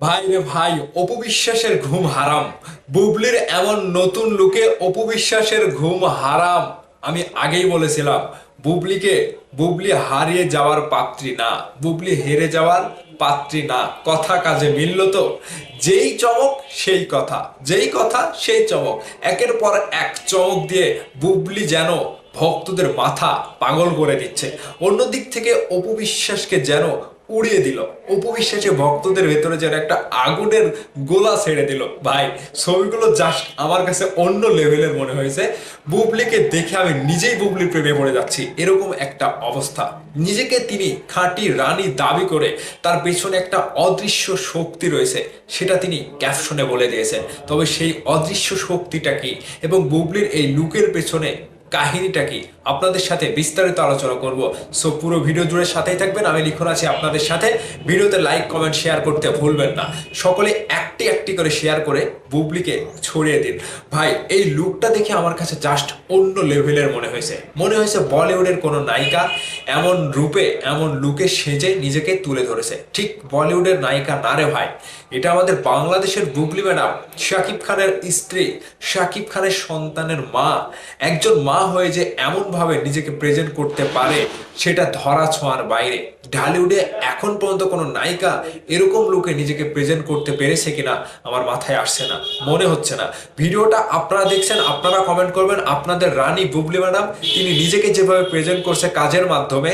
ভাই রে ভাই, অপবিশ্বাসের ঘুম হারাম। বুবলির এমন নতুন লুকে অপবিশ্বাসের ঘুম হারাম। আমি আগেই বলেছিলাম, বুবলিকে, বুবলি হারিয়ে যাওয়ার পাত্রী না। বুবলি হেরে যাওয়ার পাত্রী না। কথা কাজে মিলল তো? যেই চমক, সেই কথা। যেই কথা, সেই চমক। একের পর এক চমক দিয়ে বুবলি যেন ভক্তদের মাথা পাগল করে দিচ্ছে। অন্যদিক থেকে অপবিশ্বাসকে যেন উড়িয়ে দিল। উপবিশ্বাসে ভক্তদের ভেতরে যেন একটা আগুনের গোলা ছেড়ে দিল। ভাই, ছবিগুলো জাস্ট আমার কাছে অন্য লেভেলের মনে হয়েছে। বুবলিকে দেখে আমি নিজেই বুবলির প্রেমে পড়ে যাচ্ছি। এরকম একটা অবস্থা। নিজেকে তিনি খাঁটি রানী দাবি করে তার পেছনে একটা অদৃশ্য শক্তি রয়েছে। সেটা তিনি ক্যাপশনে বলে দিয়েছেন। তবে সেই অদৃশ্য শক্তিটা কি? এবং বুবলির এই লুকের পেছনে কাহিনীটা কি? আপনাদের সাথে বিস্তারিত আলোচনা করব। সো পুরো ভিডিও জুড়ে সাথেই থাকবেন। আমি লিখন আছি আপনাদের সাথে। ভিডিওতে লাইক কমেন্ট শেয়ার করতে ভুলবেন না। সকলে একটি একটি করে শেয়ার করে বুবলিকে ছড়িয়ে দিন। ভাই, এই লুকটা দেখে আমার কাছে জাস্ট অন্য লেভেলের মনে হয়েছে। মনে হয়েছে বলিউডের কোনো নায়িকা এমন রূপে, এমন লুকে সেজে নিজেকে তুলে ধরেছে। ঠিক বলিউডের নায়িকা না রে ভাই। এটা আমাদের বাংলাদেশের বুবলি ম্যাডাম, শাকিব খানের স্ত্রী, শাকিব খানের সন্তানের মা, একজন মা হয়ে যে এমনভাবে নিজেকে প্রেজেন্ট করতে পারে, সেটা ধরা ছোঁয়ার বাইরে। ঢালিউডে এখন পর্যন্ত কোনো নায়িকা এরকম লোকে নিজেকে প্রেজেন্ট করতে পেরেছে কিনা আমার মাথায় আসছে না, মনে হচ্ছে না। ভিডিওটা আপনারা দেখছেন, আপনারা কমেন্ট করবেন। আপনাদের রানী বুবলি ম্যাডাম, তিনি নিজেকে যেভাবে প্রেজেন্ট করছে কাজের মাধ্যমে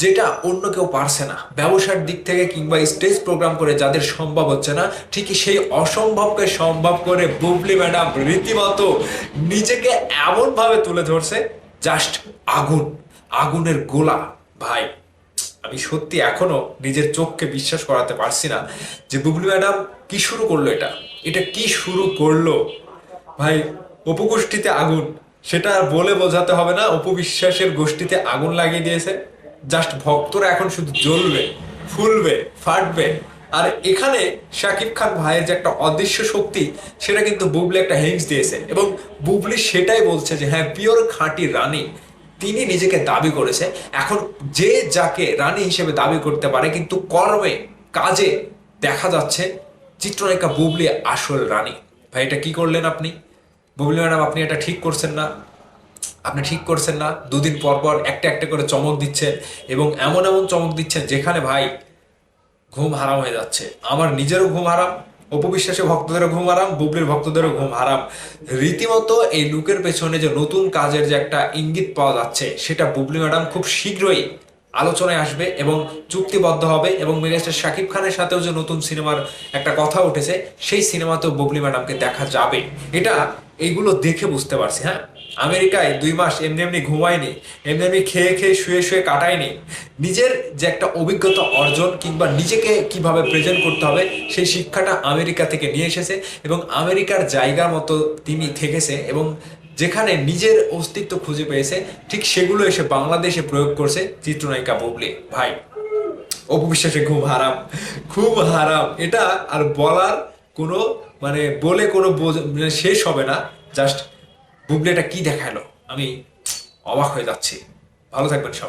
যেটা অন্য কেউ পারছে না। ব্যবসার দিক থেকে কিংবা স্টেজ প্রোগ্রাম করে যাদের সম্ভব হচ্ছে না, ঠিকই সেই অসম্ভবকে সম্ভব করে বুবলি ম্যাডাম রীতিমতো নিজেকে এমনভাবে তুলে ধরছে জাস্ট আগুন, আগুনের গোলা। ভাই, আমি সত্যি এখনও নিজের চোখকে বিশ্বাস করাতে পারছি না যে বুবলি ম্যাডাম কি শুরু করল এটা। এটা কি শুরু করল? ভাই উপগোষ্ঠীতে আগুন। সেটা বলে বোঝাতে হবে না উপবিশ্বাসের গোষ্ঠীতে আগুন লাগিয়ে দিয়েছে। জাস্ট ভক্তরা এখন শুধু জ্বলবে, ফুলবে, ফাটবে। আর এখানে শাকিব খান ভাইয়ের যে একটা অদৃশ্য শক্তি, সেটা কিন্তু বুবলি একটা হিংস দিয়েছে। এবং বুবলি সেটাই বলছে যে হ্যাঁ পিওর খাঁটি রানী, তিনি নিজেকে দাবি করেছে। এখন যে যাকে রানী হিসেবে দাবি করতে পারে, কিন্তু কর্মে, কাজে দেখা যাচ্ছে চিত্রনায়িকা বুবলি আসল রানী। ভাই, এটা কি করলেন আপনি? বুবলি ম্যাডাম, আপনি এটা ঠিক করছেন না? আপনি ঠিক করছেন না, দুদিন পর পর একটা একটা করে চমক দিচ্ছেন এবং এমন এমন চমক দিচ্ছেন যেখানে ভাই ঘুম হারাম হয়ে যাচ্ছে। আমার নিজেরও ঘুম হারাম, অপবিশ্বাসী ভক্তদেরও ঘুম হারাম, বুবলির ভক্তদেরও ঘুম হারাম। রীতিমতো এই লুকের পেছনে যে নতুন কাজের যে একটা ইঙ্গিত পাওয়া যাচ্ছে, সেটা বুবলি ম্যাডাম খুব শীঘ্রই আলোচনায় আসবে এবং চুক্তিবদ্ধ হবে এবং মেগাস্টার শাকিব খানের সাথেও যে নতুন সিনেমার একটা কথা উঠেছে, সেই সিনেমাতেও বুবলি ম্যাডামকে দেখা যাবে। এটা এইগুলো দেখে বুঝতে পারছি হ্যাঁ? আমেরিকায় দুই মাস এমনি এমনি ঘুমায়নি, এমনি এমনি খেয়ে খেয়ে শুয়ে শুয়ে কাটায়নি। নিজের যে একটা অভিজ্ঞতা অর্জন কিংবা নিজেকে কীভাবে প্রেজেন্ট করতে হবে, সেই শিক্ষাটা আমেরিকা থেকে নিয়ে এসেছে এবং আমেরিকার জায়গার মতো তিনি থেকেছে এবং যেখানে নিজের অস্তিত্ব খুঁজে পেয়েছে, ঠিক সেগুলো এসে বাংলাদেশে প্রয়োগ করছে চিত্রনায়িকা বুবলি। ভাই, অপবিশ্বাসে খুব হারাম খুব হারাম। এটা আর বলার কোনো মানে বলে কোনো মানে শেষ হবে না জাস্ট বুবলেটা কি দেখাল? আমি অবাক হয়ে যাচ্ছি। ভালো থাকবেন সবাই।